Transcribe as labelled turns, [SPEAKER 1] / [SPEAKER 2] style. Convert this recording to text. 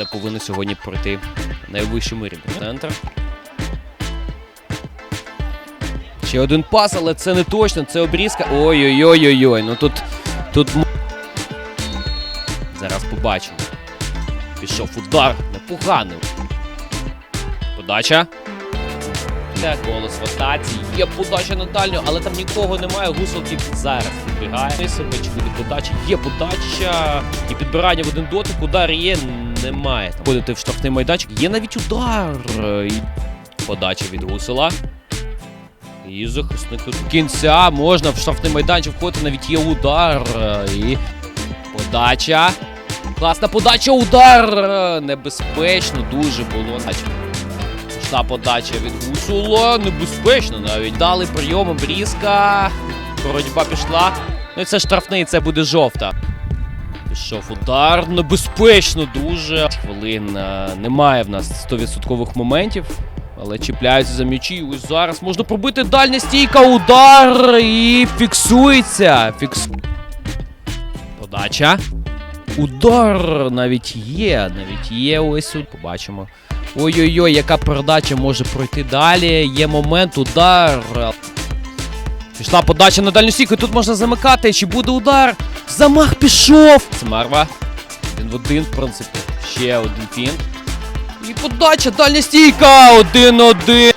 [SPEAKER 1] Все повинно сьогодні пройти найвищому рівні. Центр. Ще один пас, але це не точно, це обрізка. Ой-ой-ой-ой-ой. Ну тут. Тут. Зараз побачимо. Пішов удар. Непоганий. Подача. Це колес в атаці. Є подача на дальню, але там нікого немає. Гусел зараз підбігає. Чи буде подача? Є подача. І підбирання в один дотик. Удар є, немає. Ходити в штрафний майданчик. Є навіть удар. І Подача від гусела. І захисник тут кінця можна в штрафний майданчик входити, навіть є удар. І подача. Класна подача, удар! Небезпечно, дуже було. Пішла подача від Гусула. Небезпечно навіть. Дали прийом, обрізка. Боротьба пішла. Ну і це штрафний, це буде жовта. Пішов удар. Небезпечно дуже. Хвилин е, немає в нас 100% моментів. Але чіпляються за м'ячі. Ось зараз можна пробити дальня стійка, удар і фіксується. Фікс... Подача. Удар навіть є. Навіть є ось тут. Побачимо. Ой-ой-ой, яка передача може пройти далі. Є момент, удар. Пішла подача на дальню стійку. Тут можна замикати. Чи буде удар? Замах пішов. Це Марва. Один в один, в принципі. Ще один фінт. І подача, дальня стійка! Один-один.